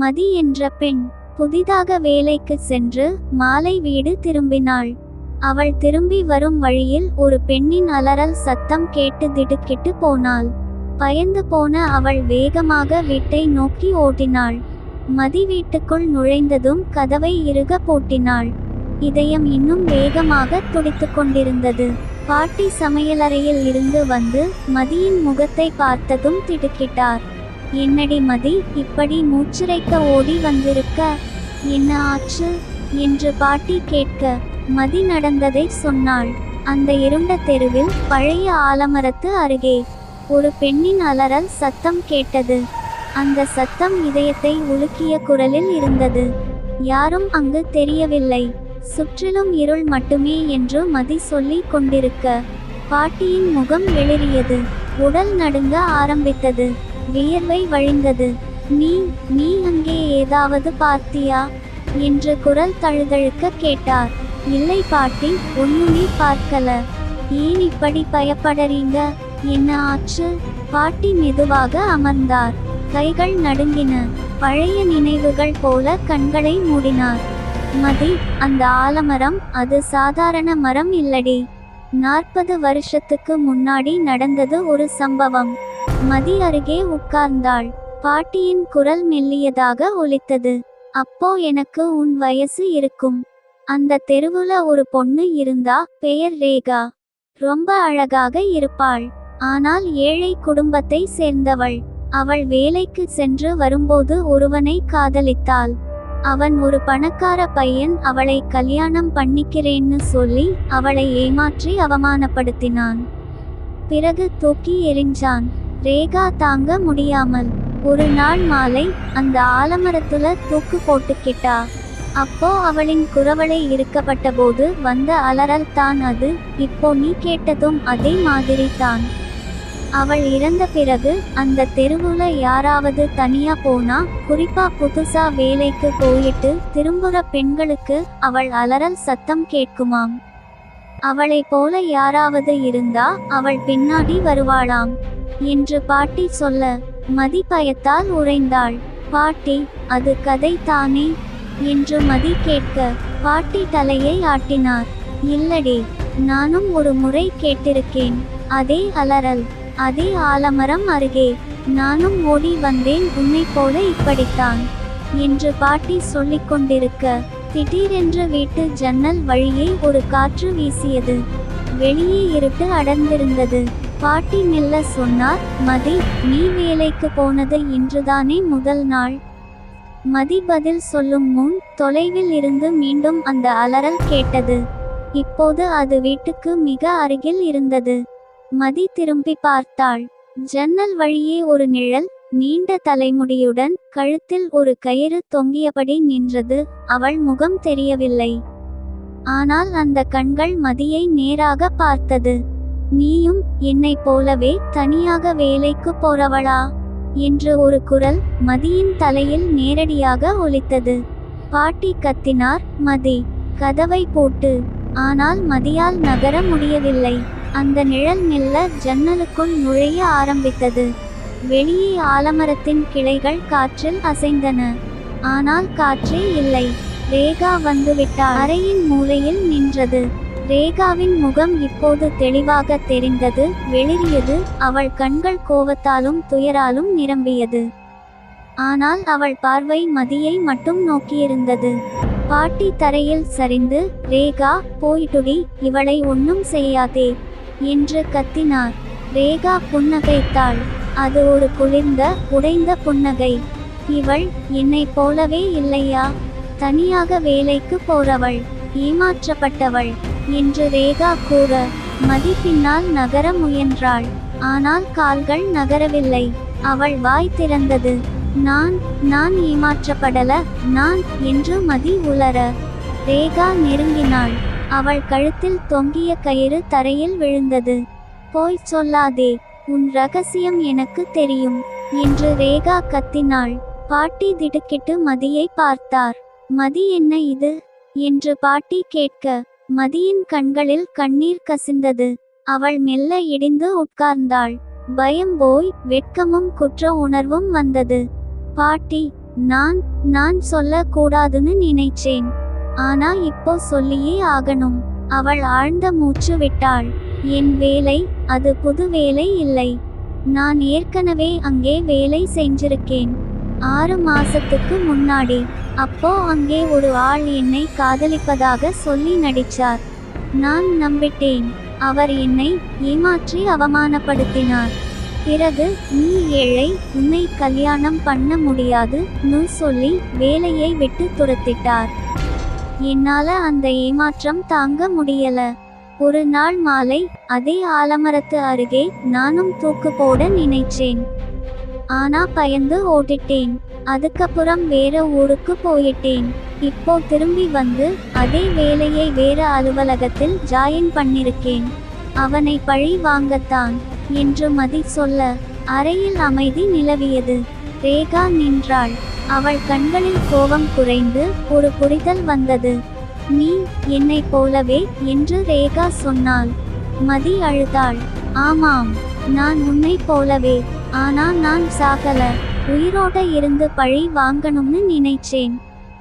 மதி என்ற பெண் புதிதாக வேலைக்கு சென்று மாலை வீடு திரும்பினாள். அவள் திரும்பி வரும் வழியில் ஒரு பெண்ணின் அலறல் சத்தம் கேட்டு திடுக்கிட்டு போனாள். பயந்து போன அவள் வேகமாக வீட்டை நோக்கி ஓட்டினாள் மதி வீட்டுக்குள் நுழைந்ததும் கதவை இறுக பூட்டினாள். இதயம் இன்னும் வேகமாக துடித்து கொண்டிருந்தது. பாட்டி சமையலறையில் இருந்து வந்து மதியின் முகத்தை பார்த்ததும் திடுக்கிட்டார். என்னடி மதி இப்படி மூச்சிறைக்க ஓடி வந்திருக்க? என்ன ஆச்சு? என்று பாட்டி கேட்க. மதி நடந்ததை சொன்னாள். அந்த இருண்ட தெருவில் பழைய ஆலமரத்து அருகே ஒரு பெண்ணின் அலறல் சத்தம் கேட்டது. அந்த சத்தம் இதயத்தை உலுக்கிய குரலில் இருந்தது. யாரும் அங்கு தெரியவில்லை. சுற்றிலும் இருள் மட்டுமே என்று மதி சொல்லி கொண்டிருக்க. பாட்டியின் முகம் வெளிரியது உடல் நடுங்க ஆரம்பித்தது. வியர்வை வழிந்தது. நீ நீ அங்கே ஏதாவது பார்த்தியா? என்று குரல் தழுதழுக்க கேட்டார். இல்லை பாட்டி ஒண்ணுமே பார்க்கல. ஏன் இப்படி பயப்படறீங்க? என்ன ஆச்சு? பாட்டி மெதுவாக அமர்ந்தார். கைகள் நடுங்கின. பழைய நினைவுகள் போல கண்களை மூடினார். மதி அந்த ஆலமரம் அது சாதாரண மரம் இல்லடி. நாற்பது வருஷத்துக்கு முன்னாடி நடந்தது ஒரு சம்பவம். மதி அருகே உட்கார்ந்தாள். பாட்டியின் குரல் மெல்லியதாக ஒலித்தது. அப்போ எனக்கு உன் வயசு இருக்கும். அந்த தெருவுல ஒரு பொண்ணு இருந்தா பெயர் ரேகா. ரொம்ப அழகாக இருப்பாள். ஆனால் ஏழை குடும்பத்தை சேர்ந்தவள். அவள் வேலைக்கு சென்று வரும்போது ஒருவனை காதலித்தாள். அவன் ஒரு பணக்கார பையன் அவளை கல்யாணம் பண்ணிக்கிறேன்னு சொல்லி அவளை ஏமாற்றி அவமானப்படுத்தினான். பிறகு தூக்கி எறிஞ்சான். ரேகா தாங்க முடியாமல் ஒரு நாள் மாலை அந்த ஆலமரத்துல தூக்கு போட்டுக்கிட்டா அப்போ அவளின் குரவளை இருக்கப்பட்ட போது வந்த அலறல் தான் அது. இப்போ நீ கேட்டதும் அதே மாதிரி தான். அவள் இறந்த பிறகு அந்த தெருவுல யாராவது தனியா போனா குறிப்பா புதுசா வேலைக்கு போயிட்டு திரும்புற பெண்களுக்கு அவள் அலறல் சத்தம் கேட்குமாம். அவளை போல யாராவது இருந்தா அவள் பின்னாடி வருவாளாம். என்று பாட்டி சொல்ல மதி பயத்தால் உறைந்தாள். பாட்டி அது கதை தானே என்று மதி கேட்க பாட்டி தலையை ஆட்டினார். இல்லடி நானும் ஒரு முறை கேட்டிருக்கேன். அதே அலறல் அதே ஆலமரம் அருகே நானும் ஓடி வந்தேன் உன்னை போல இப்படித்தான். என்று பாட்டி சொல்லிக் கொண்டிருக்க திடீரென்று வீட்டு ஜன்னல் வழியே ஒரு காற்று வீசியது. வெளியே இருட்டு அடர்ந்திருந்தது. பாட்டி மெல்ல சொன்னார் மதி நீ வேலைக்கு போனது இன்றுதானே முதல் நாள். மதி பதில் சொல்லும் முன் தொலைவில் இருந்து மீண்டும் அந்த அலறல் கேட்டது. இப்போது அது வீட்டுக்கு மிக அருகில் இருந்தது. மதி திரும்பி பார்த்தாள். ஜன்னல் வழியே ஒரு நிழல் நீண்ட தலைமுடியுடன் கழுத்தில் ஒரு கயிறு தொங்கியபடி நின்றது. அவள் முகம் தெரியவில்லை. ஆனால் அந்த கண்கள் மதியை நேராக பார்த்தது. நீயும் என்னைப் போலவே தனியாக வேலைக்கு போறவளா? என்று ஒரு குரல் மதியின் தலையில் நேரடியாக ஒலித்தது. பாட்டி கத்தினார் மதி கதவை போட்டு. ஆனால் மதியால் நகர முடியவில்லை. அந்த நிழல் மெல்ல ஜன்னலுக்குள் நுழைய ஆரம்பித்தது. வெளியே ஆலமரத்தின் கிளைகள் காற்றில் அசைந்தன. ஆனால் காற்றே இல்லை. ரேகா வந்துவிட்ட அறையின் மூலையில் நின்றது. ரேகாவின் முகம் இப்போது தெளிவாக தெரிந்தது வெளிரியது அவள் கண்கள் கோவத்தாலும் துயராலும் நிரம்பியது. ஆனால் அவள் பார்வை மதியை மட்டும் நோக்கியிருந்தது. பாட்டி தரையில் சரிந்து ரேகா போயிட்டுடி இவளை ஒன்னும் செய்யாதே என்று கத்தினார். ரேகா புன்னகைத்தாள். அது ஒரு குளிர்ந்த உடைந்த புன்னகை. இவள் என்னைப் போலவே இல்லையா? தனியாக வேலைக்கு போறவள் ஏமாற்றப்பட்டவள். என்று ரேகா கூற மதி பின்னால் நகர முயன்றாள். ஆனால் கால்கள் நகரவில்லை. அவள் வாய் திறந்தது. நான் நான் ஏமாற்றப்படல. நான் என்று மதி உலர ரேகா நெருங்கினாள். அவள் கழுத்தில் தொங்கிய கயிறு தரையில் விழுந்தது. போய் சொல்லாதே. உன் ரகசியம் எனக்கு தெரியும் என்று ரேகா கத்தினாள். பாட்டி திடுக்கிட்டு மதியை பார்த்தார். மதி என்ன இது? என்று பாட்டி கேட்க. மதியின் கண்களில் கண்ணீர் கசிந்தது. அவள் மெல்ல இடிந்து உட்கார்ந்தாள். பயம் போய் வெட்கமும் குற்ற உணர்வும் வந்தது. பாட்டி நான் நான் சொல்ல கூடாதுன்னு நினைச்சேன். ஆனா இப்போ சொல்லியே ஆகணும். அவள் ஆழ்ந்த மூச்சு விட்டாள். என் வேலை அது புது வேலை இல்லை. நான் ஏற்கனவே அங்கே வேலை செஞ்சிருக்கேன். ஆறு மாசத்துக்கு முன்னாடி அப்போ அங்கே ஒரு ஆள் என்னை காதலிப்பதாக சொல்லி நடிச்சார். நான் நம்பிட்டேன். அவர் என்னை ஏமாற்றி அவமானப்படுத்தினார். பிறகு நீ ஏழை உன்னை கல்யாணம் பண்ண முடியாது நு சொல்லி வேலையை விட்டு துரத்திட்டார். என்னால அந்த ஏமாற்றம் தாங்க முடியல. ஒரு நாள் மாலை அதே ஆலமரத்து அருகே நானும் தூக்கு போட நினைச்சேன். ஆனா பயந்து ஓடிட்டேன். அதுக்கப்புறம் வேற ஊருக்கு போயிட்டேன். இப்போ திரும்பி வந்து அதே வேலையை வேற அலுவலகத்தில் ஜாயின் பண்ணிருக்கேன். அவனை பழி வாங்கத்தான் என்று மதி சொல்ல அறையில் அமைதி நிலவியது. ரேகா நின்றாள். அவள் கண்களில் கோபம் குறைந்து ஒரு புரிதல் வந்தது. நீ என்னை போலவே என்று ரேகா சொன்னாள். மதி அழுதாள். ஆமாம் நான் உன்னை போலவே ஆனா நான் சாகல. உயிரோட இருந்து பழி வாங்கணும்னு நினைச்சேன்.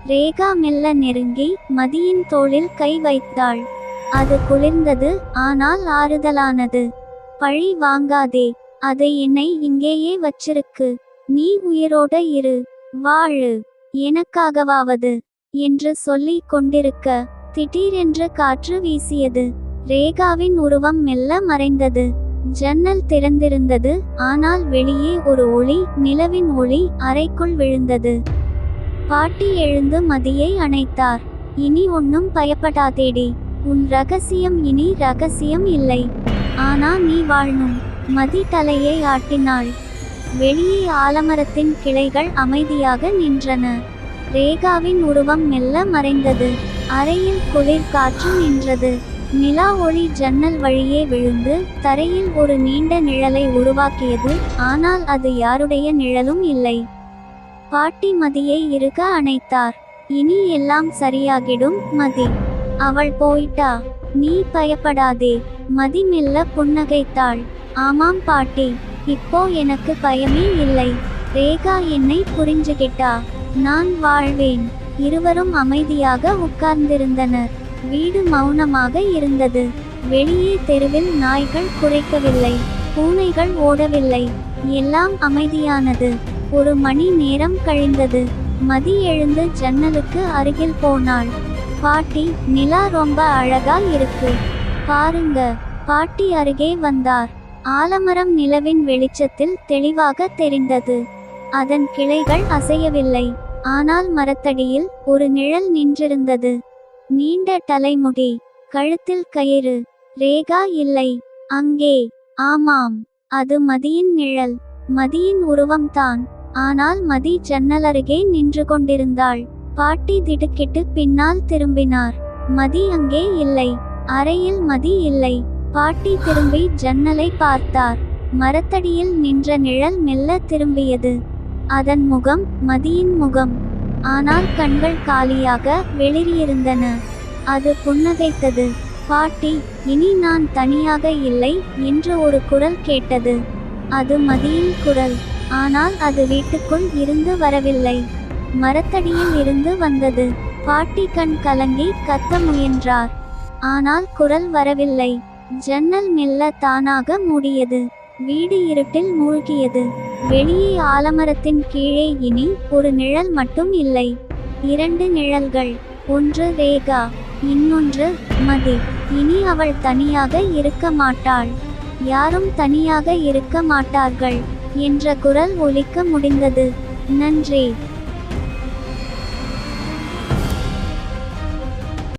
ரேகா மெல்ல நெருங்கி மதியின் தோளில் கை வைத்தாள். அது குளிர்ந்தது ஆனால் ஆறுதலானது. பழி வாங்காதே அது என்னை இங்கேயே வச்சிருக்கு. நீ உயிரோட இரு வாழு எனக்காகவாவது என்று சொல்லிக் கொண்டிருக்க திடீரென்று காற்று வீசியது. ரேகாவின் உருவம் மெல்ல மறைந்தது. ஜன்னல் திறந்திருந்தது. ஆனால் வெளியே ஒரு ஒளி நிலவின் ஒளி அறைக்குள் விழுந்தது. பாட்டி எழுந்து மதியை அணைத்தார். இனி ஒன்னும் பயப்படாதேடி. உன் ரகசியம் இனி ரகசியம் இல்லை. ஆனா நீ வாழணும் மதி தலையை ஆட்டினாள். வெளியே ஆலமரத்தின் கிளைகள் அமைதியாக நின்றன. ரேகாவின் உருவம் மெல்ல மறைந்தது. அறையில் குளிர் காற்று நின்றது. நிலா ஒளி ஜன்னல் வழியே விழுந்து தரையில் ஒரு நீண்ட நிழலை உருவாக்கியது. ஆனால் அது யாருடைய நிழலும் இல்லை. பாட்டி மதியை இருக்க அணைத்தார். இனி எல்லாம் சரியாகிடும் மதி. அவள் போயிட்டா? நீ பயப்படாதே. மதி மெல்ல புன்னகைத்தாள். ஆமாம் பாட்டி. இப்போ எனக்கு பயமே இல்லை. ரேகா என்னை புரிஞ்சுகிட்டா? நான் வாழ்வேன். இருவரும் அமைதியாக உட்கார்ந்திருந்தனர். வீடு மௌனமாக இருந்தது. வெளியே தெருவில் நாய்கள் குறைக்கவில்லை பூனைகள் ஓடவில்லை. எல்லாம் அமைதியானது. ஒரு மணி நேரம் கழிந்தது. மதி எழுந்து ஜன்னலுக்கு அருகில் போனாள். பாட்டி நிலா ரொம்ப அழகா இருக்கு. பாருங்க. பாட்டி அருகே வந்தார். ஆலமரம் நிலவின் வெளிச்சத்தில் தெளிவாக தெரிந்தது. அதன் கிளைகள் அசையவில்லை. ஆனால் மரத்தடியில் ஒரு நிழல் நின்றிருந்தது. நீண்ட தலைமுடி. கழுத்தில் கயிறு. ரேகா இல்லை. அங்கே. ஆமாம். அது மதியின் நிழல். மதியின் உருவம்தான். ஆனால் மதி ஜன்னல் அருகே நின்று கொண்டிருந்தாள். பாட்டி திடுக்கிட்டு பின்னால் திரும்பினார். மதி அங்கே இல்லை. அறையில் மதி இல்லை. பாட்டி திரும்பி ஜன்னலை பார்த்தார். மரத்தடியில் நின்ற நிழல் மெல்ல திரும்பியது. அதன் முகம் மதியின் முகம். ஆனால் கண்கள் காலியாக வெளிரியிருந்தன அது புன்னகைத்தது. பாட்டி இனி நான் தனியாக இல்லை என்று ஒரு குரல் கேட்டது. அது மதியின் குரல். ஆனால் அது வீட்டுக்குள் இருந்து வரவில்லை. மரத்தடியில் இருந்து வந்தது. பாட்டி கண் கலங்கி கத்த முயன்றார். ஆனால் குரல் வரவில்லை. ஜன்னல் மெல்ல தானாக மூடியது. வீடு இருட்டில் மூழ்கியது. வெளியே ஆலமரத்தின் கீழே இனி ஒரு நிழல் மட்டும் இல்லை. இரண்டு நிழல்கள். ஒன்று ரேகா இன்னொன்று மதி. இனி அவள் தனியாக இருக்க மாட்டாள். யாரும் தனியாக இருக்க மாட்டார்கள் என்ற குரல் ஒலிக்க முடிந்தது. நன்றி.